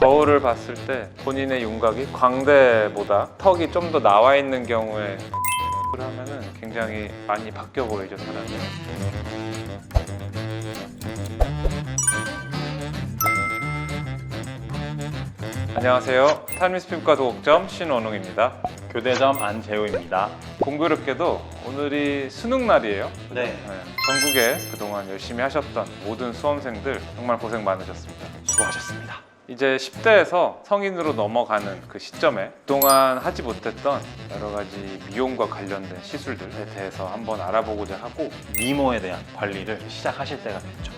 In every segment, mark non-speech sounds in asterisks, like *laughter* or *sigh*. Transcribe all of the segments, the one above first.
거울을 봤을 때 본인의 윤곽이 광대보다 턱이 좀 더 나와 있는 경우에 를 하면은 굉장히 많이 바뀌어 보이죠 사람이. 안녕하세요. 탈미스피부과 도곡점 신원웅입니다. 교대점 안재우입니다. 공교롭게도 오늘이 수능 날이에요. 네. 네, 전국에 그동안 열심히 하셨던 모든 수험생들 정말 고생 많으셨습니다. 수고하셨습니다. 이제 10대에서 성인으로 넘어가는 그 시점에 그동안 하지 못했던 여러 가지 미용과 관련된 시술들에 대해서 한번 알아보고자 하고 미모에 대한 관리를 시작하실 때가 됐죠.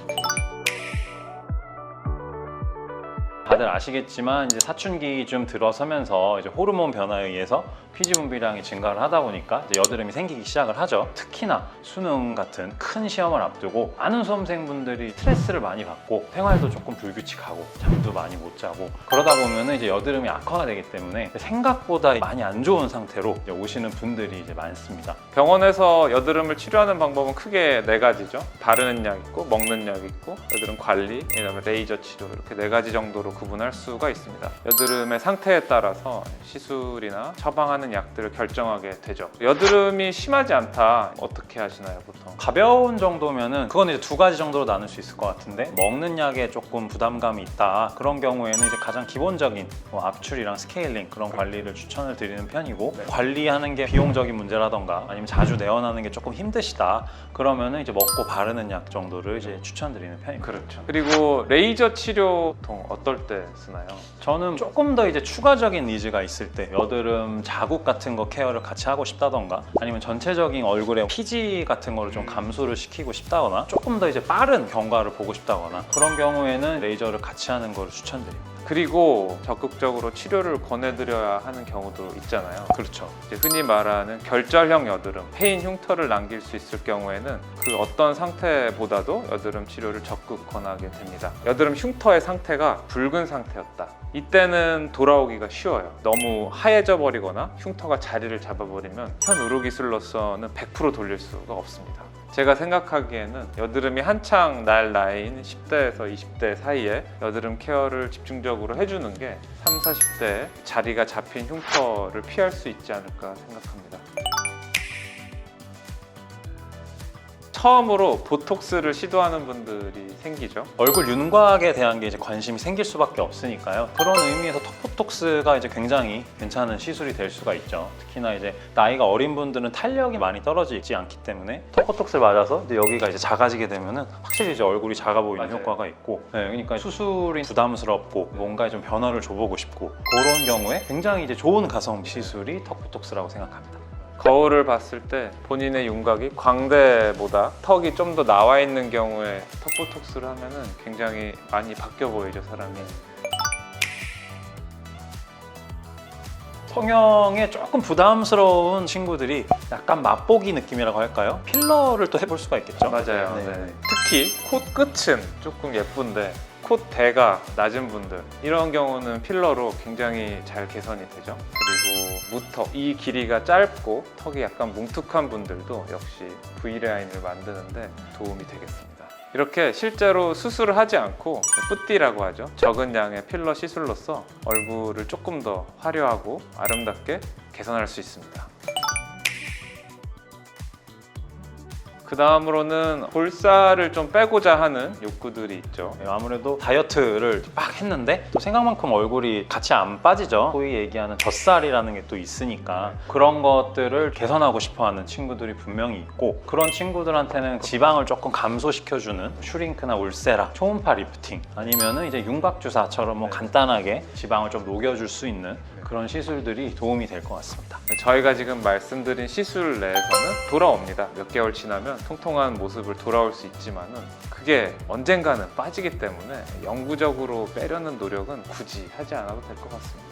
다들 아시겠지만 이제 사춘기 좀 들어서면서 이제 호르몬 변화에 의해서 피지 분비량이 증가를 하다 보니까 여드름이 생기기 시작을 하죠. 특히나 수능 같은 큰 시험을 앞두고 많은 수험생분들이 스트레스를 많이 받고 생활도 조금 불규칙하고 잠도 많이 못 자고 그러다 보면 이제 여드름이 악화가 되기 때문에 생각보다 많이 안 좋은 상태로 오시는 분들이 이제 많습니다. 병원에서 여드름을 치료하는 방법은 크게 네 가지죠. 바르는 약 있고 먹는 약 있고 여드름 관리, 그다음에 레이저 치료 이렇게 네 가지 정도로 구분할 수가 있습니다. 여드름의 상태에 따라서 시술이나 처방하는 약들을 결정하게 되죠. 여드름이 심하지 않다 어떻게 하시나요 보통? 가벼운 정도면은 그건 이제 두 가지 정도로 나눌 수 있을 것 같은데 먹는 약에 조금 부담감이 있다 그런 경우에는 이제 가장 기본적인 뭐 압출이랑 스케일링 그런 관리를 추천을 드리는 편이고 관리하는 게 비용적인 문제라던가 아니면 자주 내원하는 게 조금 힘드시다 그러면은 이제 먹고 바르는 약 정도를 이제 추천드리는 편입니다. 그렇죠. 그리고 레이저 치료 보통 어떨 때 쓰나요? 저는 조금 더 이제 추가적인 니즈가 있을 때 여드름 자국 같은 거 케어를 같이 하고 싶다던가 아니면 전체적인 얼굴에 피지 같은 거를 좀 감소를 시키고 싶다거나 조금 더 이제 빠른 경과를 보고 싶다거나 그런 경우에는 레이저를 같이 하는 거를 추천드립니다. 그리고 적극적으로 치료를 권해드려야 하는 경우도 있잖아요. 그렇죠. 이제 흔히 말하는 결절형 여드름, 폐인 흉터를 남길 수 있을 경우에는 그 어떤 상태보다도 여드름 치료를 적극 권하게 됩니다. 여드름 흉터의 상태가 붉은 상태였다. 이때는 돌아오기가 쉬워요. 너무 하얘져 버리거나 흉터가 자리를 잡아버리면 현 의료 기술로서는 100% 돌릴 수가 없습니다. 제가 생각하기에는 여드름이 한창 날 나이인 10대에서 20대 사이에 여드름 케어를 집중적으로 해주는 게 3, 40대에 자리가 잡힌 흉터를 피할 수 있지 않을까 생각합니다. 처음으로 보톡스를 시도하는 분들이 생기죠. 얼굴 윤곽에 대한 게 이제 관심이 생길 수밖에 없으니까요. 그런 의미에서 턱보톡스가 이제 굉장히 괜찮은 시술이 될 수가 있죠. 특히나 이제 나이가 어린 분들은 탄력이 많이 떨어지지 않기 때문에 턱보톡스를 맞아서 이제 여기가 이제 작아지게 되면은 확실히 이제 얼굴이 작아 보이는 맞아요. 효과가 있고, 네, 그러니까 수술이 부담스럽고 뭔가 좀 변화를 줘보고 싶고 그런 경우에 굉장히 이제 좋은 가성 시술이 턱보톡스라고 생각합니다. 거울을 봤을 때 본인의 윤곽이 광대보다 턱이 좀 더 나와 있는 경우에 턱보톡스를 하면은 굉장히 많이 바뀌어 보이죠 사람이. 성형에 조금 부담스러운 친구들이 약간 맛보기 느낌이라고 할까요? 필러를 또 해볼 수가 있겠죠. 맞아요. 네. 네. 특히 콧 끝은 조금 예쁜데 콧 대가 낮은 분들 이런 경우는 필러로 굉장히 잘 개선이 되죠. 그리고 무턱 이 길이가 짧고 턱이 약간 뭉툭한 분들도 역시 V 라인을 만드는데 도움이 되겠습니다. 이렇게 실제로 수술을 하지 않고 뿌띠라고 하죠. 적은 양의 필러 시술로서 얼굴을 조금 더 화려하고 아름답게 개선할 수 있습니다. 그 다음으로는 볼살을 좀 빼고자 하는 욕구들이 있죠. 네, 아무래도 다이어트를 막 했는데 또 생각만큼 얼굴이 같이 안 빠지죠. 소위 얘기하는 젖살이라는 게 또 있으니까 그런 것들을 개선하고 싶어하는 친구들이 분명히 있고 그런 친구들한테는 지방을 조금 감소시켜주는 슈링크나 울세라, 초음파 리프팅 아니면은 이제 윤곽 주사처럼 뭐 간단하게 지방을 좀 녹여줄 수 있는 그런 시술들이 도움이 될 것 같습니다. 저희가 지금 말씀드린 시술 내에서는 돌아옵니다. 몇 개월 지나면 통통한 모습을 돌아올 수 있지만은 그게 언젠가는 빠지기 때문에 영구적으로 빼려는 노력은 굳이 하지 않아도 될 것 같습니다.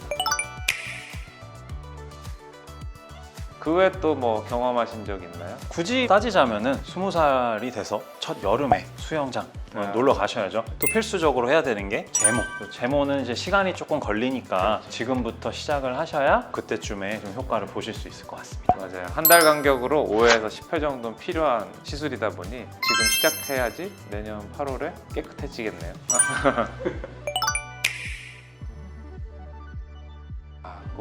그 외에 또 뭐 경험하신 적 있나요? 굳이 따지자면은 스무 살이 돼서 첫 여름에 수영장 어, 아. 놀러 가셔야죠. 또 필수적으로 해야 되는 게 제모. 또 제모는 이제 시간이 조금 걸리니까 지금부터 시작을 하셔야 그때쯤에 좀 효과를 보실 수 있을 것 같습니다. 맞아요. 한 달 간격으로 5회에서 10회 정도는 필요한 시술이다 보니 지금 시작해야지 내년 8월에 깨끗해지겠네요. *laughs*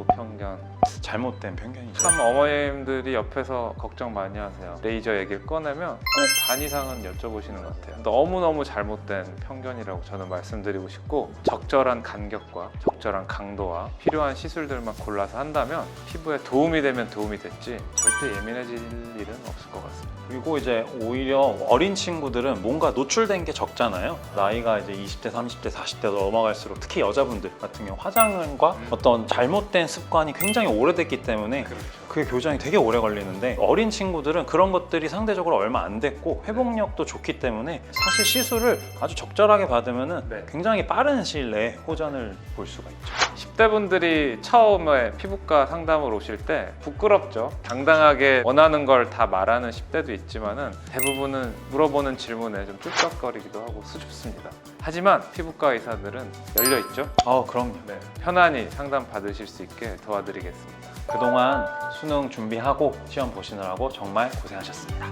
고편견 잘못된 편견이죠. 참 어머님들이 옆에서 걱정 많이 하세요 레이저 얘기를 꺼내면 꼭 반 이상은 여쭤보시는 것 같아요 너무너무 잘못된 편견이라고 저는 말씀드리고 싶고 적절한 간격과 적절한 강도와 필요한 시술들만 골라서 한다면 피부에 도움이 되면 도움이 됐지 절대 예민해질 일은 없을 것 같습니다 그리고 이제 오히려 어린 친구들은 뭔가 노출된 게 적잖아요. 나이가 이제 20대, 30대, 40대로 넘어갈수록 특히 여자분들 같은 경우 화장과 음. 어떤 잘못된 습관이 굉장히 오래됐기 때문에 그렇죠 그게 교정이 되게 오래 걸리는데 어린 친구들은 그런 것들이 상대적으로 얼마 안 됐고 회복력도 좋기 때문에 사실 시술을 아주 적절하게 받으면 네. 굉장히 빠른 시일 내에 호전을 볼 수가 있죠. 10대 분들이 처음에 피부과 상담을 오실 때 부끄럽죠. 당당하게 원하는 걸 다 말하는 10대도 있지만은 대부분은 물어보는 질문에 좀 뚝딱거리기도 하고 수줍습니다. 하지만 피부과 의사들은 열려 있죠. 아 그럼요. 네, 편안히 상담 받으실 수 있게 도와드리겠습니다. 그동안 수능 준비하고 시험 보시느라고 정말 고생하셨습니다.